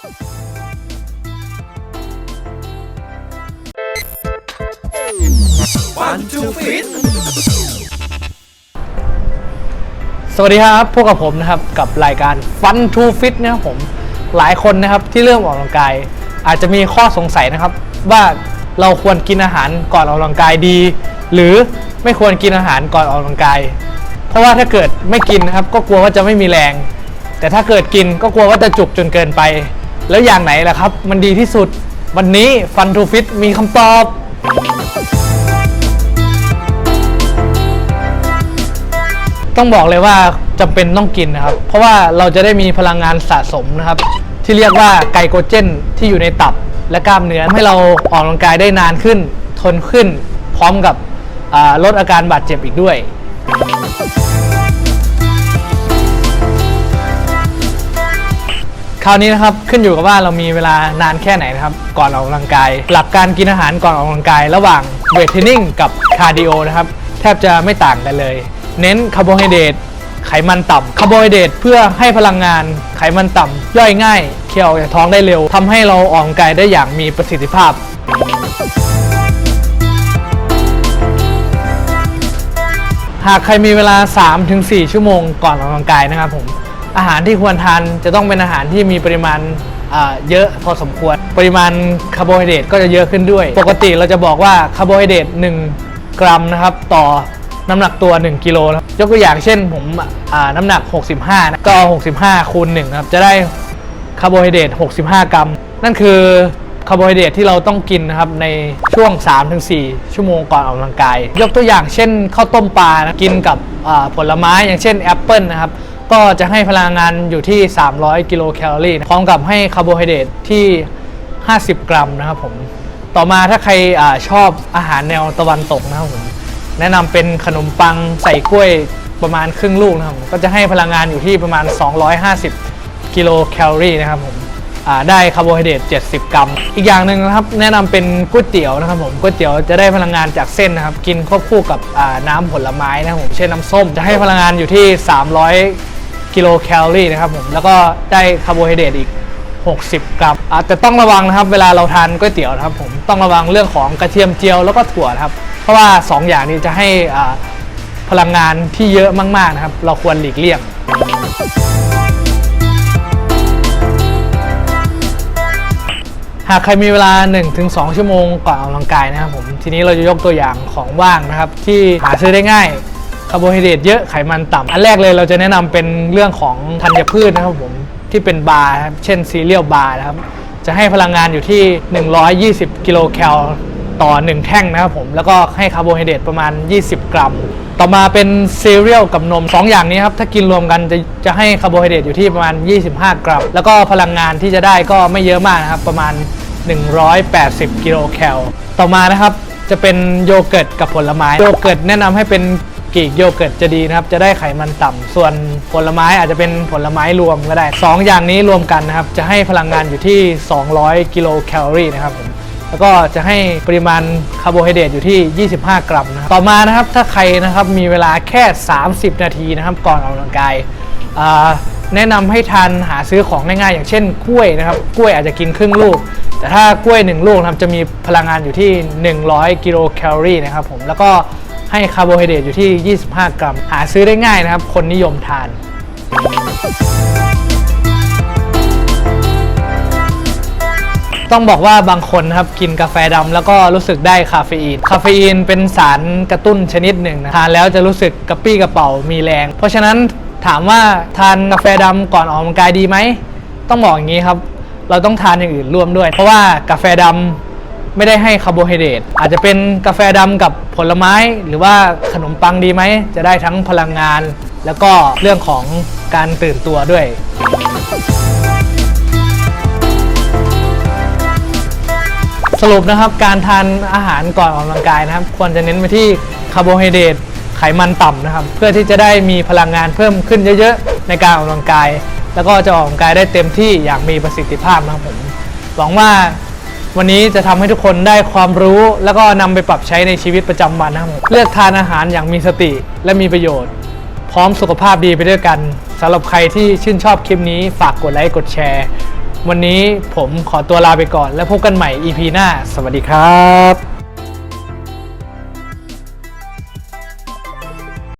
One to fit สวัสดีครับพวกกับผมนะครับกับรายการ Fun to Fit นะครับผมหลายคนนะครับที่เริ่มออกกำลังกาย อาจจะมีข้อสงสัยนะครับ ว่าเราควรกินอาหารก่อนออกกำลังกายดี หรือไม่ควรกินอาหารก่อนออกกำลังกาย เพราะว่าถ้าเกิดไม่กินนะครับ ก็กลัวว่าจะไม่มีแรง แต่ถ้าเกิดกินก็กลัวว่าจะจุกจนเกินไป แล้วอย่างไหนล่ะครับ มันดีที่สุด วันนี้ Fun to Fit มีคำตอบ ต้องบอกเลยว่าจำเป็นต้องกินนะครับ เพราะว่าเราจะได้มีพลังงานสะสมนะครับ ที่เรียกว่าไกลโคเจนที่อยู่ในตับและกล้ามเนื้อให้เราออกกำลังกายได้นานขึ้น ทนขึ้น พร้อมกับลดอาการบาดเจ็บอีกด้วย คราวนี้นะครับขึ้นอยู่กับว่าเรามีเวลานานแค่ไหนนะครับก่อนออกกำลังกาย หลักการกินอาหารก่อนออกกำลังกาย ระหว่างเวทเทรนนิ่งกับคาร์ดิโอนะครับแทบจะไม่ต่างกันเลย เน้นคาร์โบไฮเดรตไขมันต่ำคาร์โบไฮเดรตเพื่อให้พลังงานไขมันต่ำย่อยง่ายเคี่ยวจากท้องได้เร็วทำให้เราออกกำลังกายได้อย่างมีประสิทธิภาพหากใครมีเวลา 3-4 ชั่วโมงก่อนออกกำลังกายนะครับผม อาหารที่ควรทานจะต้องเป็นอาหารที่มีปริมาณเยอะพอสมควร ปริมาณคาร์โบไฮเดรตก็จะเยอะขึ้นด้วย ปกติเราจะบอกว่าคาร์โบไฮเดรต1 กรัมนะครับต่อน้ำหนักตัว 1 กิโลนะยกตัวอย่างเช่นผมน้ำหนัก 65นะก็เอา65 คูณ1ครับจะได้คาร์โบไฮเดรต65 กรัม นั่นคือคาร์โบไฮเดรตที่เราต้องกินนะครับในช่วง 3-4 ชั่วโมงก่อนออกกำลังกาย ยกตัวอย่างเช่นข้าวต้มปลานะกินกับผลไม้อย่างเช่นแอปเปิลนะครับ ก็จะให้พลังงานอยู่ที่ 300 กิโลแคลอรี่พร้อมกับให้คาร์โบไฮเดรตที่ 50 กรัมนะครับผม ต่อมาถ้าใครอชอบอาหารแนวตะวันตกนะครับผม แนะนำเป็นขนมปังใส่กล้วยประมาณครึ่งลูกนะครับก็จะให้พลังงานอยู่ที่ประมาณ 250 กิโลแคลอรี่นะครับผมได้คาร์โบไฮเดรต 70 กรัม อีกอย่างหนึ่งนะครับ แนะนำเป็นก๋วยเตี๋ยวนะครับผม ก๋วยเตี๋ยวจะได้พลังงานจากเส้นนะครับ กินควบคู่กับน้ำผลไม้นะครับผม เช่นน้ำส้ม จะให้พลังงานอยู่ที่ 300 กิโลแคลอรี่นะครับผมแล้วก็ได้คาร์โบไฮเดรตอีก 60 กรัมอ่าแต่ต้องระวังนะครับ เวลาเราทานก๋วยเตี๋ยวนะครับผมต้องระวังเรื่องของกระเทียมเจียวแล้วก็ถั่วนะครับ เพราะว่า 2 อย่างนี้จะให้อ่าพลังงานที่เยอะมาก ๆ นะครับ เราควรหลีกเลี่ยงหากใครมีเวลา 1-2 ชั่วโมงก่อนออกกำลังกายนะครับผมทีนี้เราจะยกตัวอย่างของว่างนะครับ ที่หาซื้อได้ง่าย คาร์โบไฮเดรตเยอะไขมันต่ำอันแรกเลยเราจะแนะนำเป็นเรื่องของธัญพืชนะครับผมที่เป็นบาร์เช่นซีเรียลบาร์นะครับจะให้พลังงานอยู่ที่ 120 กิโลแคลต่อ 1 แท่งนะครับผม แล้วก็ให้คาร์โบไฮเดรตประมาณ 20 กรัม ต่อมาเป็นซีเรียลกับนม 2 อย่างนี้ครับ ถ้ากินรวมกันจะจะให้คาร์โบไฮเดรตอยู่ที่ประมาณ 25 กรัม แล้วก็พลังงานที่จะได้ก็ไม่เยอะมากนะครับ ประมาณ 180 กิโลแคลต่อมานะครับ จะเป็นโยเกิร์ตกับผลไม้ โยเกิร์ตแนะนำให้เป็น กรีกโยเกิร์ตจะดีนะครับ จะได้ไขมันต่ำส่วนผลไม้อาจจะเป็นผลไม้รวมก็ได้ 2 อย่างนี้รวมกันนะครับ จะให้พลังงานอยู่ที่ 200 กิโลแคลอรี่นะครับผมแล้วก็จะให้ปริมาณคาร์โบไฮเดรตอยู่ที่ 25 กรัมนะต่อมานะครับถ้าใครนะครับมีเวลาแค่ 30 นาทีนะครับก่อนออกกำลังกายแนะนำให้ทานหาซื้อของง่ายๆ อย่างเช่นกล้วยนะครับ กล้วยอาจจะกินครึ่งลูก แต่ถ้ากล้วย 1 ลูกนะครับจะมีพลังงานอยู่ที่ 100 กิโลแคลอรี่นะครับผมแล้วก็ ให้คาร์โบไฮเดรตอยู่ที่ 25 กรัม หาซื้อได้ง่ายนะครับ คนนิยมทาน ต้องบอกว่าบางคนนะครับกินกาแฟดำแล้วก็รู้สึกได้คาเฟอีน คาเฟอีนเป็นสารกระตุ้นชนิดหนึ่งนะทานแล้วจะรู้สึกกระปี้กระเป๋ามีแรง เพราะฉะนั้นถามว่าทานกาแฟดำก่อนออกกำลังกายดีไหม ต้องบอกอย่างนี้ครับ เราต้องทานอย่างอื่นร่วมด้วย เพราะว่ากาแฟดำ ไม่ได้ให้คาร์โบไฮเดรตอาจจะเป็นกาแฟดำกับผลไม้ หรือว่าขนมปังดีไหม จะได้ทั้งพลังงาน แล้วก็เรื่องของการตื่นตัวด้วย สรุปนะครับการทานอาหารก่อนออกกำลังกายนะครับ ควรจะเน้นไปที่คาร์โบไฮเดรตไขมันต่ำนะครับ เพื่อที่จะได้มีพลังงานเพิ่มขึ้นเยอะๆ ในการออกกำลังกาย แล้วก็จะออกกำลังกายได้เต็มที่อย่างมีประสิทธิภาพนะครับผมหวังว่า วันนี้จะทำให้ทุกคนได้ความรู้แล้วก็นำไปปรับใช้ในชีวิตประจำวันนะครับเลือกทานอาหารอย่างมีสติและมีประโยชน์ พร้อมสุขภาพดีไปด้วยกันสำหรับใครที่ชื่นชอบคลิปนี้ฝากกดไลค์กดแชร์ วันนี้ผมขอตัวลาไปก่อน แล้วพบกันใหม่ EP หน้า สวัสดีครับ